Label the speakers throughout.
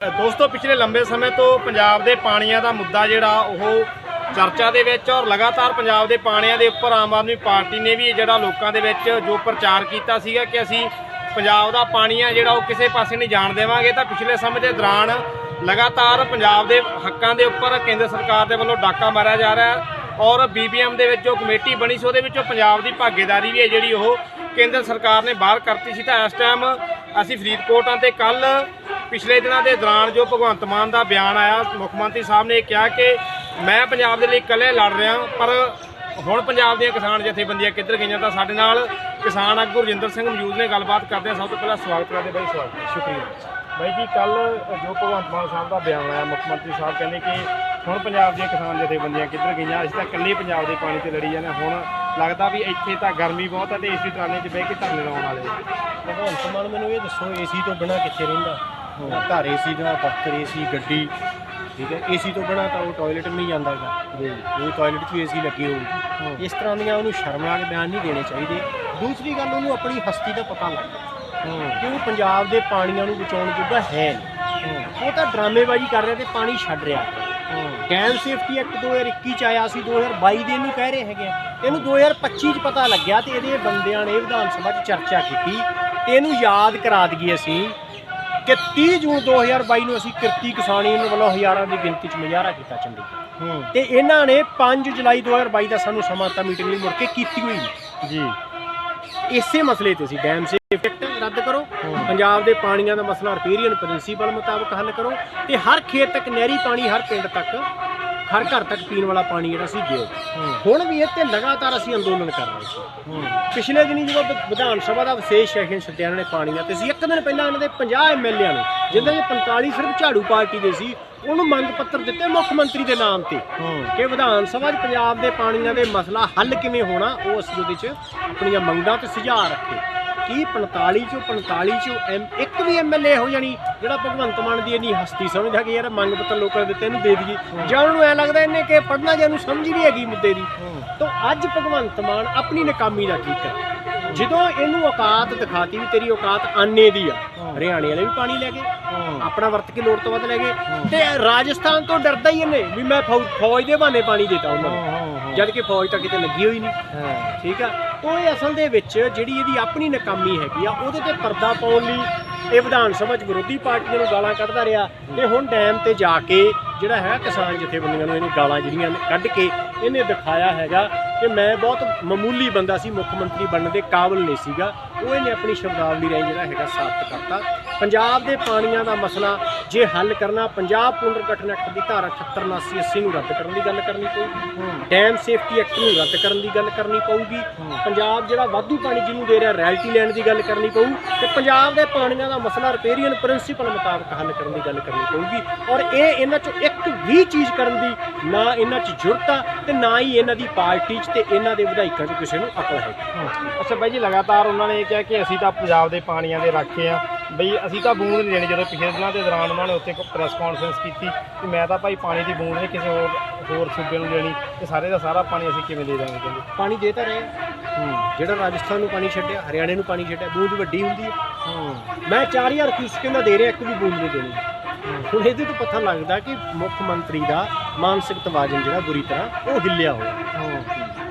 Speaker 1: ਦੋਸਤੋ, ਪਿਛਲੇ ਲੰਬੇ ਸਮੇਂ ਤੋਂ ਪੰਜਾਬ ਦੇ ਪਾਣੀਆਂ ਦਾ ਮੁੱਦਾ ਜਿਹੜਾ, ਉਹ ਚਰਚਾ ਦੇ ਵਿੱਚ ਔਰ ਲਗਾਤਾਰ ਪੰਜਾਬ ਦੇ ਪਾਣੀਆਂ ਦੇ ਉੱਪਰ ਆਮ ਆਦਮੀ ਪਾਰਟੀ ਨੇ ਵੀ ਜਿਹੜਾ ਲੋਕਾਂ ਦੇ ਵਿੱਚ ਜੋ ਪ੍ਰਚਾਰ ਕੀਤਾ ਸੀਗਾ ਕਿ ਅਸੀਂ ਪੰਜਾਬ ਦਾ ਪਾਣੀ ਆ ਜਿਹੜਾ, ਉਹ ਕਿਸੇ ਪਾਸੇ ਨਹੀਂ ਜਾਣ ਦੇਵਾਂਗੇ, ਤਾਂ ਪਿਛਲੇ ਸਮੇਂ ਦੇ ਦੌਰਾਨ ਲਗਾਤਾਰ ਪੰਜਾਬ ਦੇ ਹੱਕਾਂ ਦੇ ਉੱਪਰ ਕੇਂਦਰ ਸਰਕਾਰ ਦੇ ਵੱਲੋਂ ਡਾਕਾ ਮਾਰਿਆ ਜਾ ਰਿਹਾ ਹੈ ਔਰ ਬੀਬੀਐਮ ਦੇ ਵਿੱਚ ਜੋ ਕਮੇਟੀ ਬਣੀ ਸੀ, ਉਹਦੇ ਵਿੱਚੋਂ ਪੰਜਾਬ ਦੀ ਭਾਗੀਦਾਰੀ ਵੀ ਹੈ ਜਿਹੜੀ, ਉਹ ਕੇਂਦਰ ਸਰਕਾਰ ਨੇ ਬਾਹਰ ਕਰਤੀ ਸੀ। ਤਾਂ ਇਸ ਟਾਈਮ ਅਸੀਂ ਫਰੀਦਕੋਟ ਆਂ ਤੇ ਕੱਲ ਪਿਛਲੇ ਦਿਨਾਂ ਦੇ ਦੌਰਾਨ ਜੋ ਭਗਵੰਤ ਮਾਨ ਦਾ ਬਿਆਨ ਆਇਆ ਮੁੱਖ ਮੰਤਰੀ ਸਾਹਿਬ ਨੇ ਕਿਹਾ ਕਿ ਮੈਂ ਪੰਜਾਬ ਦੇ ਲਈ ਇਕੱਲੇ ਲੜ ਰਿਹਾ ਪਰ ਹੁਣ ਪੰਜਾਬ ਦੀਆਂ ਕਿਸਾਨ ਜਥੇਬੰਦੀਆਂ ਕਿੱਧਰ ਗਈਆਂ ਤਾਂ ਸਾਡੇ ਨਾਲ ਕਿਸਾਨ ਆਗੂ ਰਜਿੰਦਰ ਸਿੰਘ ਮੌਜੂਦ ਨੇ ਗੱਲਬਾਤ ਕਰਦੇ ਸਭ ਤੋਂ ਪਹਿਲਾਂ ਸਵਾਗਤ ਕਰਦੇ ਬਾਈ ਸਵਾਗਤ ਸ਼ੁਕਰੀਆ। ਬਾਈ ਜੀ ਕੱਲ ਜੋ ਭਗਵੰਤ ਮਾਨ ਸਾਹਿਬ ਦਾ ਬਿਆਨ ਆਇਆ ਮੁੱਖ ਮੰਤਰੀ ਸਾਹਿਬ ਕਹਿੰਦੇ ਕਿ ਹੁਣ ਪੰਜਾਬ ਦੀਆਂ ਕਿਸਾਨ ਜਥੇਬੰਦੀਆਂ ਕਿੱਧਰ ਗਈਆਂ ਅਸੀਂ ਤਾਂ ਇਕੱਲੇ ਪੰਜਾਬ ਦੇ ਪਾਣੀ ਤੇ ਲੜੀ ਜਾਂਦੇ ਹਾਂ। ਹੁਣ ਲੱਗਦਾ ਵੀ ਇੱਥੇ ਤਾਂ ਗਰਮੀ ਬਹੁਤ ਹੈ ਤੇ ਏਸੀ ਟਰਾਲੇ 'ਚ ਬਹਿ ਕੇ ਧਰਨੇ ਲਾਉਣ ਵਾਲੇ
Speaker 2: ਭਗਵੰਤ ਮਾਨ ਮੈਨੂੰ ਇਹ ਦੱਸੋ ਏਸੀ ਤੋਂ ਬਿਨਾ ਕਿੱਥੇ ਰਹਿੰਦਾ? ਘਰ ਏਸੀ ਦਾ ਦਫ਼ਤਰ ਏਸੀ ਗੱਡੀ ਠੀਕ ਹੈ ਏਸੀ ਤੋਂ ਬਿਨਾ ਤਾਂ ਉਹ ਟਾਇਲਟ ਨਹੀਂ ਜਾਂਦਾਗਾ ਜੀ। ਉਹ ਟਾਇਲਟ 'ਚ ਏਸੀ ਲੱਗੇ ਹੋਊਗੀ। ਇਸ ਤਰ੍ਹਾਂ ਦੀਆਂ ਉਹਨੂੰ ਸ਼ਰਮ ਨਾਲ ਬਿਆਨ ਨਹੀਂ ਦੇਣੇ ਚਾਹੀਦੇ। ਦੂਸਰੀ ਗੱਲ ਉਹਨੂੰ ਆਪਣੀ ਹਸਤੀ ਦਾ ਪਤਾ ਲੱਗ ਕਿ ਉਹ ਪੰਜਾਬ ਦੇ ਪਾਣੀਆਂ ਨੂੰ ਬਚਾਉਣ ਜੋਗਾ ਹੈ ਨਹੀਂ। ਉਹ ਤਾਂ ਡਰਾਮੇਬਾਜ਼ੀ ਕਰ ਰਿਹਾ ਤੇ ਪਾਣੀ ਛੱਡ ਰਿਹਾ। ਡੈਮ ਸੇਫਟੀ ਐਕਟ 2021 ਚ ਆਇਆ ਸੀ 2022 ਦੇ ਇਹਨੂੰ ਕਹਿ ਰਹੇ ਹੈਗੇ ਆ। ਇਹਨੂੰ 2025 ਚ ਪਤਾ ਲੱਗਿਆ ਤੇ ਇਹਦੇ ਬੰਦਿਆਂ ਨੇ ਵਿਧਾਨ ਸਭਾ 'ਚ ਚਰਚਾ ਕੀਤੀ। ਤੇ ਇਹਨੂੰ ਯਾਦ ਕਰਾ ਦਈਏ ਅਸੀਂ ਕਿ 30 ਜੂਨ 2022 ਨੂੰ ਅਸੀਂ ਕਿਰਤੀ ਕਿਸਾਨੀ ਨੂੰ ਵੱਲੋਂ ਹਜ਼ਾਰਾਂ ਦੀ ਗਿਣਤੀ 'ਚ ਮੁਜ਼ਾਹਰਾ ਕੀਤਾ ਚੰਡੀਗੜ੍ਹ। ਤੇ ਇਹਨਾਂ ਨੇ 5 ਜੁਲਾਈ 2022 ਦਾ ਸਾਨੂੰ ਸਮਾਂ ਤਾਂ ਮੀਟਿੰਗ ਲਈ ਮੁੜ ਕੇ ਕੀਤੀ ਹੋਈ।
Speaker 1: ਜੀ।
Speaker 2: ਇਸੇ ਮਸਲੇ ਤੇ ਸੀ ਡੈਮ ਸੇਫਟੀ ਐਕਟ ਰੱਦ ਕਰੋ ਪੰਜਾਬ ਦੇ ਪਾਣੀਆਂ ਦਾ ਮਸਲਾ ਰਿਪੇਰੀਅਨ ਪ੍ਰਿੰਸੀਪਲ ਮੁਤਾਬਕ ਹੱਲ ਕਰੋ ਤੇ ਹਰ ਖੇਤ ਤੱਕ ਨਹਿਰੀ ਪਾਣੀ ਹਰ ਪਿੰਡ ਤੱਕ ਹਰ ਘਰ ਤੱਕ ਪੀਣ ਵਾਲਾ ਪਾਣੀ ਜਿਹੜਾ ਸੀ ਦਿਓ। ਹੁਣ ਵੀ ਇਹ ਤੇ ਲਗਾਤਾਰ ਅਸੀਂ ਅੰਦੋਲਨ ਕਰ ਰਹੇ ਸੀ। ਪਿਛਲੇ ਦਿਨੀ ਜਦੋਂ ਵਿਧਾਨ ਸਭਾ ਦਾ ਵਿਸ਼ੇਸ਼ ਸੈਸ਼ਨ ਸੱਦਿਆ ਇਹਨਾਂ ਨੇ ਪਾਣੀਆਂ ਤੇ ਸੀ ਇੱਕ ਦਿਨ ਪਹਿਲਾਂ ਇਹਨਾਂ ਦੇ 50 ਐਮਐਲਏਆਂ ਨੂੰ, ਜਿੰਦੇ ਚ 45 ਸਿਰਫ ਝਾੜੂ ਪਾਰਟੀ ਦੇ ਸੀ, ਉਹਨੂੰ ਮੰਗ ਪੱਤਰ ਦਿੱਤੇ ਮੁੱਖ ਮੰਤਰੀ ਦੇ ਨਾਮ ਤੇ ਕਿ ਵਿਧਾਨ ਸਭਾ 'ਚ ਪੰਜਾਬ ਦੇ ਪਾਣੀਆਂ ਦੇ ਮਸਲਾ ਹੱਲ ਕਿਵੇਂ ਹੋਣਾ, ਉਹ ਅਸੀਂ ਉਹਦੇ 'ਚ ਆਪਣੀਆਂ ਮੰਗਾਂ ਤੇ ਸੁਝਾਅ ਰੱਖੇ। ਕੀ 45 ਚੋਂ 45 ਚੋਂ ਐਮ ਇੱਕ ਵੀ ਐਮਐਲਏ ਹੋ ਜਾਣੀ ਜਿਹੜਾ ਭਗਵੰਤ ਮਾਨ ਦੀ ਇੰਨੀ ਹਸਤੀ ਸਮਝਦਾ ਕਿ ਯਾਰ ਮੰਗ ਪੱਤਰ ਲੋਕਾਂ ਨੇ ਦਿੱਤੇ ਇਹਨੂੰ ਦੇ ਦਈਏ। ਜਾਂ ਉਹਨੂੰ ਐ ਲੱਗਦਾ ਇਹਨੇ ਕਿ ਪੜਨਾ ਜਾਂ ਇਹਨੂੰ ਸਮਝ ਹੀ ਨਹੀਂ ਹੈਗੀ ਮੁੱਦੇ ਦੀ। ਤਾਂ ਅੱਜ ਭਗਵੰਤ ਮਾਨ ਆਪਣੀ ਨਾਕਾਮੀ ਦਾ ਠੀਕ ਹੈ ਜਦੋਂ ਇਹਨੂੰ ਔਕਾਤ ਦਿਖਾਤੀ ਵੀ ਤੇਰੀ ਔਕਾਤ ਆਨੇ ਦੀ ਆ ਹਰਿਆਣੇ ਵਾਲੇ ਵੀ ਪਾਣੀ ਲੈ ਗਏ ਆਪਣਾ ਵਰਤ ਕੇ ਲੋੜ ਤੋਂ ਵੱਧ ਲੈ ਗਏ ਤੇ ਰਾਜਸਥਾਨ ਤੋਂ ਡਰਦਾ ਹੀ ਇਹਨੇ ਵੀ ਮੈਂ ਫੌਜ ਦੇ ਬਹਾਨੇ ਪਾਣੀ ਦੇਤਾ ਉਹਨਾਂ ਨੂੰ। ਜਦ ਕਿ ਫੌਜ ਤਾਂ ਕਿਤੇ ਲੱਗੀ ਹੋਈ ਨਹੀਂ। ਠੀਕ ਆ? ਉਹ ਇਹ ਅਸਲ ਦੇ ਵਿੱਚ ਜਿਹੜੀ ਇਹਦੀ ਆਪਣੀ ਨਾਕਾਮੀ ਹੈਗੀ ਆ ਉਹਦੇ ਤੇ ਪਰਦਾ ਪਾਉਣ ਲਈ ਇਹ ਵਿਧਾਨ ਸਭਾ 'ਚ ਵਿਰੋਧੀ ਪਾਰਟੀਆਂ ਨੂੰ ਗਾਲਾਂ ਕੱਢਦਾ ਰਿਹਾ। ਤੇ ਹੁਣ ਡੈਮ ਤੇ ਜਾ ਕੇ ਜਿਹੜਾ ਹੈ ਕਿਸਾਨ ਜਥੇਬੰਦੀਆਂ ਨੂੰ ਇਹਨੇ ਗਾਲਾਂ ਜਿਹੜੀਆਂ ਕੱਢ ਕੇ ਇਹਨੇ ਦਿਖਾਇਆ ਹੈਗਾ ਕਿ ਮੈਂ ਬਹੁਤ ਮਾਮੂਲੀ ਬੰਦਾ ਸੀ ਮੁੱਖ ਮੰਤਰੀ ਬਣਨ ਦੇ ਕਾਬਿਲ ਨਹੀਂ ਸੀਗਾ। ਉਹ ਇਹਨੇ ਆਪਣੀ ਸ਼ਬਦਾਵਲੀ ਰਾਹੀਂ ਜਿਹੜਾ ਹੈਗਾ ਸਾਬਤ ਕਰਤਾ। ਪੰਜਾਬ ਦੇ ਪਾਣੀਆਂ ਦਾ ਮਸਲਾ ਜੇ ਹੱਲ ਕਰਨਾ ਪੰਜਾਬ ਪੁਨਰਗਠਨ ਐਕਟ ਦੀ ਧਾਰਾ 78 79 80 ਨੂੰ ਰੱਦ ਕਰਨ ਦੀ ਗੱਲ ਕਰਨੀ ਪਊਗੀ ਡੈਮ ਸੇਫਟੀ ਐਕਟ ਨੂੰ ਰੱਦ ਕਰਨ ਦੀ ਗੱਲ ਕਰਨੀ ਪਊਗੀ। ਪੰਜਾਬ ਜਿਹੜਾ ਵਾਧੂ ਪਾਣੀ ਜਿਹਨੂੰ ਦੇ ਰਿਹਾ ਰੈਲਟੀ ਲੈਣ ਦੀ ਗੱਲ ਕਰਨੀ ਪਊ ਤੇ ਪੰਜਾਬ ਦੇ ਪਾਣੀਆਂ ਦਾ ਮਸਲਾ ਰਿਪੇਰੀਅਨ ਪ੍ਰਿੰਸੀਪਲ ਮੁਤਾਬਕ ਹੱਲ ਕਰਨ ਦੀ ਗੱਲ ਕਰਨੀ ਪਊਗੀ। ਔਰ ਇਹ ਇਹਨਾਂ ਚੋਂ ਇੱਕ ਵੀ ਚੀਜ਼ ਕਰਨ ਦੀ ਨਾ ਇਹਨਾਂ 'ਚ ਜੁਰਤ ਤੇ ਨਾ ਹੀ ਇਹਨਾਂ ਦੀ ਪਾਰਟੀ 'ਚ ਤੇ ਇਹਨਾਂ ਦੇ ਵਿਧਾਇਕਾਂ 'ਚ ਕਿਸੇ ਨੂੰ ਅਕਲ ਹੈ।
Speaker 1: ਅੱਛਾ ਬਾਈ ਜੀ ਲਗਾਤਾਰ ਉਹਨਾਂ ਨੇ ਇਹ ਕਿਹਾ ਕਿ ਅਸੀਂ ਤਾਂ ਪੰਜਾਬ ਦੇ ਪਾਣੀਆਂ ਦੇ ਰਾਖੇ ਆ। ਬਈ ਅਸੀਂ ਤਾਂ ਬੂੰਦ ਨਹੀਂ ਦੇਣੀ ਜਦੋਂ ਪਿਛਲੇ ਦਿਨਾਂ ਦੇ ਦੌਰਾਨ ਉਹਨਾਂ ਨੇ ਉੱਥੇ ਇੱਕ ਪ੍ਰੈਸ ਕਾਨਫਰੰਸ ਕੀਤੀ ਕਿ ਮੈਂ ਤਾਂ ਭਾਈ ਪਾਣੀ ਦੀ ਬੂੰਦ ਨਹੀਂ ਕਿਸੇ ਹੋਰ ਹੋਰ ਸੂਬੇ ਨੂੰ ਦੇਣੀ ਤੇ ਸਾਰੇ ਦਾ ਸਾਰਾ ਪਾਣੀ ਅਸੀਂ ਕਿਵੇਂ ਦੇ ਦਾਂਗੇ ਕਹਿੰਦੇ।
Speaker 2: ਪਾਣੀ ਦੇ ਤਾਂ ਰਹੇ ਜਿਹੜਾ ਰਾਜਸਥਾਨ ਨੂੰ ਪਾਣੀ ਛੱਡਿਆ ਹਰਿਆਣੇ ਨੂੰ ਪਾਣੀ ਛੱਡਿਆ ਬੂੰਦ ਵੱਡੀ ਹੁੰਦੀ ਹੈ। ਮੈਂ 4000 ਕਿਊਸਕ ਦਾ ਦੇ ਰਿਹਾ ਇੱਕ ਵੀ ਬੂੰਦ ਨਹੀਂ ਦੇਣੀ। ਹੁਣ ਇਹਦੇ ਤੋਂ ਪਤਾ ਲੱਗਦਾ ਕਿ ਮੁੱਖ ਮੰਤਰੀ ਦਾ ਮਾਨਸਿਕ ਤਵਾਜ਼ਨ ਜਿਹੜਾ ਬੁਰੀ ਤਰ੍ਹਾਂ ਉਹ ਹਿੱਲਿਆ ਹੋਇਆ।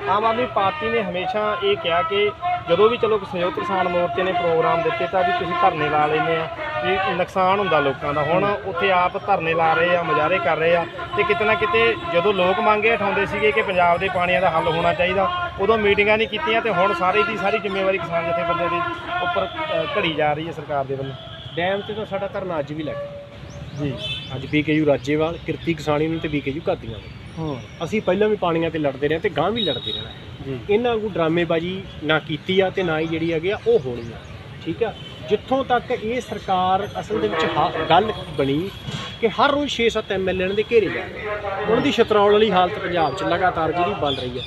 Speaker 1: ਆਮ ਆਦਮੀ ਪਾਰਟੀ ਨੇ ਹਮੇਸ਼ਾ ਇਹ ਕਿਹਾ ਕਿ ਜਦੋਂ ਵੀ ਚਲੋ ਸੰਯੁਕਤ ਕਿਸਾਨ ਮੋਰਚੇ ਨੇ ਪ੍ਰੋਗਰਾਮ ਦਿੱਤੇ ਤਾਂ ਵੀ ਤੁਸੀਂ ਧਰਨੇ ਲਾ ਲੈਂਦੇ ਆ ਵੀ ਨੁਕਸਾਨ ਹੁੰਦਾ ਲੋਕਾਂ ਦਾ। ਹੁਣ ਉੱਥੇ ਆਪ ਧਰਨੇ ਲਾ ਰਹੇ ਆ ਮੁਜ਼ਾਹਰੇ ਕਰ ਰਹੇ ਆ ਤੇ ਕਿਤੇ ਨਾ ਕਿਤੇ ਜਦੋਂ ਲੋਕ ਮੰਗੇ ਉਠਾਉਂਦੇ ਸੀਗੇ ਕਿ ਪੰਜਾਬ ਦੇ ਪਾਣੀਆਂ ਦਾ ਹੱਲ ਹੋਣਾ ਚਾਹੀਦਾ ਉਦੋਂ ਮੀਟਿੰਗਾਂ ਨਹੀਂ ਕੀਤੀਆਂ ਤੇ ਹੁਣ ਸਾਰੀ ਦੀ ਸਾਰੀ ਜ਼ਿੰਮੇਵਾਰੀ ਕਿਸਾਨ ਜਥੇਬੰਦੀਆਂ ਦੇ ਉੱਪਰ ਘੜੀ ਜਾ ਰਹੀ ਹੈ ਸਰਕਾਰ ਦੇ ਵੱਲੋਂ।
Speaker 2: ਡੈਮ ਤੇ ਤਾਂ ਸਾਡਾ ਧਰਨਾ ਅੱਜ ਵੀ ਲੱਗਾ
Speaker 1: ਜੀ।
Speaker 2: ਅੱਜ ਬੀਕੇਯੂ ਰਾਜੇਵਾਲ ਕਿਰਤੀ ਕਿਸਾਨੀ ਨੂੰ ਤੇ ਬੀਕੇਯੂ ਘਾਤੀਆਂ ਨੂੰ।
Speaker 1: ਹੂੰ।
Speaker 2: ਅਸੀਂ ਪਹਿਲਾਂ ਵੀ ਪਾਣੀਆਂ ਤੇ ਲੜਦੇ ਰਹੇ ਤੇ ਗਾਂ ਵੀ ਲੜਦੇ ਰਹਿਣਾ।
Speaker 1: ਜੀ।
Speaker 2: ਇਹਨਾਂ ਨੂੰ ਡਰਾਮੇਬਾਜ਼ੀ ਨਾ ਕੀਤੀ ਆ ਤੇ ਨਾ ਹੀ ਜਿਹੜੀ ਹੈਗੀ ਆ ਉਹ ਹੋਣੀ ਆ। ਠੀਕ ਆ? ਜਿੱਥੋਂ ਤੱਕ ਇਹ ਸਰਕਾਰ ਅਸਲ ਦੇ ਵਿੱਚ ਹਾ- ਗੱਲ ਬਣੀ ਕਿ ਹਰ ਰੋਜ਼ 6-7 ਐਮਐਲਏ ਦੇ ਘੇਰੇ ਜਾ ਰਹੇ ਉਹਨਾਂ ਦੀ ਛਤਰੌਲ ਵਾਲੀ ਹਾਲਤ ਪੰਜਾਬ 'ਚ ਲਗਾਤਾਰ ਜਿਹੜੀ ਬਣ ਰਹੀ ਹੈ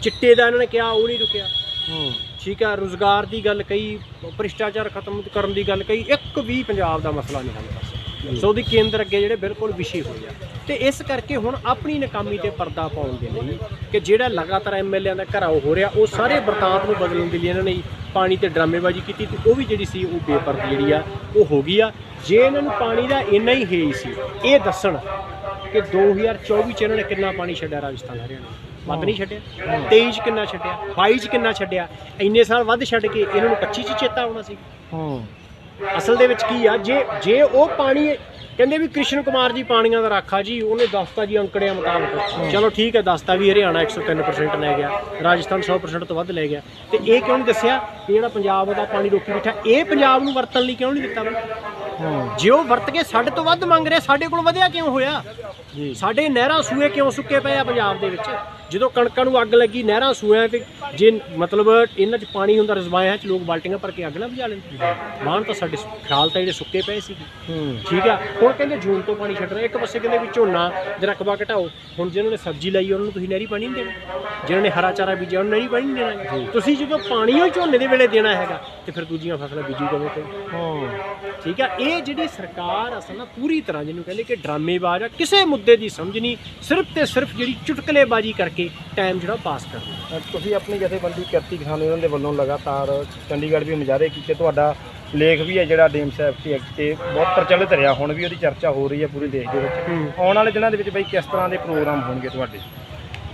Speaker 2: ਚਿੱਟੇ ਦਾ ਇਹਨਾਂ ਨੇ ਕਿਹਾ ਉਹ ਨਹੀਂ ਰੁਕਿਆ।
Speaker 1: ਹੂੰ।
Speaker 2: ਠੀਕ ਆ? ਰੋਜ਼ਗਾਰ ਦੀ ਗੱਲ ਕਹੀ ਭ੍ਰਿਸ਼ਟਾਚਾਰ ਖਤਮ ਕਰਨ ਦੀ ਗੱਲ ਕਹੀ ਇੱਕ ਵੀ ਪੰਜਾਬ ਦਾ ਮਸਲਾ ਨਹੀਂ ਹੱਲ ਕਰ ਸਕਿਆ ਸੋ ਉਹਦੀ ਕੇਂਦਰ ਅੱਗੇ ਜਿਹੜੇ ਬਿਲਕੁਲ ਵਿਸ਼ੇ ਹੋਏ ਆ। ਤੇ ਇਸ ਕਰਕੇ ਹੁਣ ਆਪਣੀ ਨਾਕਾਮੀ ਤੇ ਪਰਦਾ ਪਾਉਣ ਦੇ ਲਈ ਕਿ ਜਿਹੜਾ ਲਗਾਤਾਰ ਐਮਐਲਏਆਂ ਦਾ ਘਰਾਓ ਹੋ ਰਿਹਾ ਉਹ ਸਾਰੇ ਵਰਤਾਂਤ ਨੂੰ ਬਦਲਣ ਦੇ ਲਈ ਇਹਨਾਂ ਨੇ ਪਾਣੀ ਤੇ ਡਰਾਮੇਬਾਜ਼ੀ ਕੀਤੀ ਤੇ ਉਹ ਵੀ ਜਿਹੜੀ ਸੀ ਉਹ ਬੇਪਰਦੀ ਜਿਹੜੀ ਆ ਉਹ ਹੋ ਗਈ ਆ। ਜੇ ਇਹਨਾਂ ਨੂੰ ਪਾਣੀ ਦਾ ਇੰਨਾ ਹੀ ਹੇਜ ਸੀ ਇਹ ਦੱਸਣ ਕਿ 2024 ਚ ਇਹਨਾਂ ਨੇ ਕਿੰਨਾ ਪਾਣੀ ਛੱਡਿਆ ਰਾਜਸਥਾਨ ਹਰਿਆਣਾ? ਵੱਧ ਨਹੀਂ ਛੱਡਿਆ? 23 ਚ ਕਿੰਨਾ ਛੱਡਿਆ? 22 ਚ ਕਿੰਨਾ ਛੱਡਿਆ? ਇੰਨੇ ਸਾਲ ਵੱਧ ਛੱਡ ਕੇ ਇਹਨਾਂ ਨੂੰ 25 ਚ ਚੇਤਾ ਆਉਣਾ ਸੀ।
Speaker 1: ਹੂੰ।
Speaker 2: ਅਸਲ ਦੇ ਵਿੱਚ ਕੀ ਆ ਜੇ ਜੇ ਉਹ ਪਾਣੀ ਕਹਿੰਦੇ ਵੀ ਕ੍ਰਿਸ਼ਨ ਕੁਮਾਰ ਜੀ ਪਾਣੀਆਂ ਦਾ ਰਾਖਾ ਜੀ ਉਹਨੇ ਦੱਸਤਾ ਜੀ ਅੰਕੜਿਆਂ ਮੁਤਾਬਕ। ਚਲੋ ਠੀਕ ਹੈ ਦੱਸਤਾ ਵੀ ਹਰਿਆਣਾ 103% ਲੈ ਗਿਆ ਰਾਜਸਥਾਨ 100% ਤੋਂ ਵੱਧ ਲੈ ਗਿਆ। ਤੇ ਇਹ ਕਿਉਂ ਨਹੀਂ ਦੱਸਿਆ ਕਿ ਜਿਹੜਾ ਪੰਜਾਬ ਦਾ ਪਾਣੀ ਰੋਕੀ ਬੈਠਾ? ਇਹ ਪੰਜਾਬ ਨੂੰ ਵਰਤਣ ਲਈ ਕਿਉਂ ਨਹੀਂ ਦਿੱਤਾ
Speaker 1: ਹੂੰ
Speaker 2: ਜੇ ਉਹ ਵਰਤ ਕੇ ਸਾਡੇ ਤੋਂ ਵੱਧ ਮੰਗ ਰਿਹਾ ਸਾਡੇ ਕੋਲ ਵਧਿਆ ਕਿਉਂ ਹੋਇਆ?
Speaker 1: ਜੀ।
Speaker 2: ਸਾਡੇ ਨਹਿਰਾਂ ਸੂਏ ਕਿਉਂ ਸੁੱਕੇ ਪਏ ਆ ਪੰਜਾਬ ਦੇ ਵਿੱਚ? ਜਦੋਂ ਕਣਕਾਂ ਨੂੰ ਅੱਗ ਲੱਗੀ ਨਹਿਰਾਂ ਸੂਇਆਂ ਤੇ ਜੇ ਮਤਲਬ ਇਹਨਾਂ 'ਚ ਪਾਣੀ ਹੁੰਦਾ ਰਜ਼ਵਾਇਆਂ 'ਚ ਲੋਕ ਬਾਲਟੀਆਂ ਭਰ ਕੇ ਅੱਗ ਨਾ ਬੁਝਾ ਲੈਂਦੇ। ਮਾਨ ਤਾਂ ਸਾਡੇ ਖਿਆਲ ਤਾਂ ਜਿਹੜੇ ਸੁੱਕੇ ਪਏ ਸੀ
Speaker 1: ਹੂੰ।
Speaker 2: ਠੀਕ ਆ? ਹੁਣ ਕਹਿੰਦੇ ਜੂਨ ਤੋਂ ਪਾਣੀ ਛੱਡ ਰਹੇ। ਇੱਕ ਪਾਸੇ ਕਹਿੰਦੇ ਵੀ ਝੋਨਾ ਦੇ ਰਕਬਾ ਘਟਾਓ। ਹੁਣ ਜਿਹਨਾਂ ਨੇ ਸਬਜ਼ੀ ਲਾਈ ਉਹਨਾਂ ਨੂੰ ਤੁਸੀਂ ਨਹਿਰੀ ਪਾਣੀ ਨਹੀਂ ਦੇਣਾ। ਜਿਹਨਾਂ ਨੇ ਹਰਾ ਚਾਰਾ ਬੀਜਿਆ ਉਹਨੂੰ ਨਹਿਰੀ ਪਾਣੀ ਨਹੀਂ ਦੇਣਾ ਤੁਸੀਂ ਜਦੋਂ ਪਾਣੀ ਉਹ ਝੋਨੇ ਦੇ ਵੇਲੇ ਦੇਣਾ ਹੈਗਾ ਤੇ ਫਿਰ ਦੂਜੀਆਂ ਫਸਲਾਂ ਬੀਜੂ ਕਿਵੇਂ ਕੋਈ
Speaker 1: ਹੂੰ।
Speaker 2: ਠੀਕ ਆ? ਇਹ ਜਿਹੜੀ ਸਰਕਾਰ ਅਸਲ ਨਾਲ ਪੂਰੀ ਤਰ੍ਹਾਂ ਜਿਹਨੂੰ ਕਹਿੰਦੇ ਕਿ ਡਰਾਮੇਬਾਜ਼ ਆ ਕਿਸੇ ਮੁੱਦੇ ਦੀ ਸਮਝ ਨਹੀਂ। ਸਿਰਫ ਤੇ ਸਿਰਫ ਜਿਹੜੀ ਚੁਟਕਲੇਬਾਜ਼ੀ ਕਰਕੇ ਟਾਈਮ ਜਿਹੜਾ ਪਾਸ ਕਰਨਾ
Speaker 1: ਤੁਸੀਂ ਆਪਣੀ ਜਥੇਬੰਦੀ ਕਿਰਤੀ ਕਿਸਾਨ ਯੂਨੀਅਨ ਦੇ ਵੱਲੋਂ ਲਗਾਤਾਰ ਚੰਡੀਗੜ੍ਹ ਵੀ ਮੁਜ਼ਾਹਰੇ ਕੀਤੇ। ਤੁਹਾਡਾ ਲੇਖ ਵੀ ਹੈ ਜਿਹੜਾ ਡੀਮ ਸੇਫਟੀ ਐਕਟ ਤੇ ਬਹੁਤ ਪ੍ਰਚਲਿਤ ਰਿਹਾ। ਹੁਣ ਵੀ ਉਹਦੀ ਚਰਚਾ ਹੋ ਰਹੀ ਹੈ ਪੂਰੇ ਦੇਸ਼ ਦੇ ਵਿੱਚ। ਆਉਣ ਵਾਲੇ ਦਿਨਾਂ ਦੇ ਵਿੱਚ ਬਈ ਕਿਸ ਤਰ੍ਹਾਂ ਦੇ ਪ੍ਰੋਗਰਾਮ ਹੋਣਗੇ ਤੁਹਾਡੇ?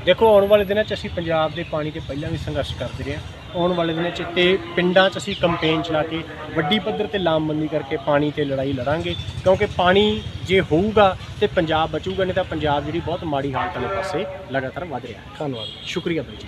Speaker 2: ਦੇਖੋ ਆਉਣ ਵਾਲੇ ਦਿਨਾਂ 'ਚ ਅਸੀਂ ਪੰਜਾਬ ਦੇ ਪਾਣੀ ਤੇ ਪਹਿਲਾਂ ਵੀ ਸੰਘਰਸ਼ ਕਰਦੇ ਰਹੇ ਹਾਂ। ਆਉਣ ਵਾਲੇ ਦਿਨਾਂ 'ਚ ਤੇ ਪਿੰਡਾਂ 'ਚ ਅਸੀਂ ਕੰਪੇਨ ਚਲਾ ਕੇ ਵੱਡੀ ਪੱਧਰ ਤੇ ਲਾਮਬੰਦੀ ਕਰਕੇ ਪਾਣੀ ਤੇ ਲੜਾਈ ਲੜਾਂਗੇ, ਕਿਉਂਕਿ ਪਾਣੀ ਜੇ ਹੋਊਗਾ ਤੇ ਪੰਜਾਬ ਬਚੂਗਾ, ਨਹੀਂ ਤਾਂ ਪੰਜਾਬ ਜਿਹੜੀ ਬਹੁਤ ਮਾੜੀ ਹਾਲਤ ਵਾਲੇ ਪਾਸੇ ਲਗਾਤਾਰ ਵਧ ਰਿਹਾ ਹੈ।
Speaker 1: ਧੰਨਵਾਦ।
Speaker 2: ਸ਼ੁਕਰੀਆ ਬਾਈ ਜੀ।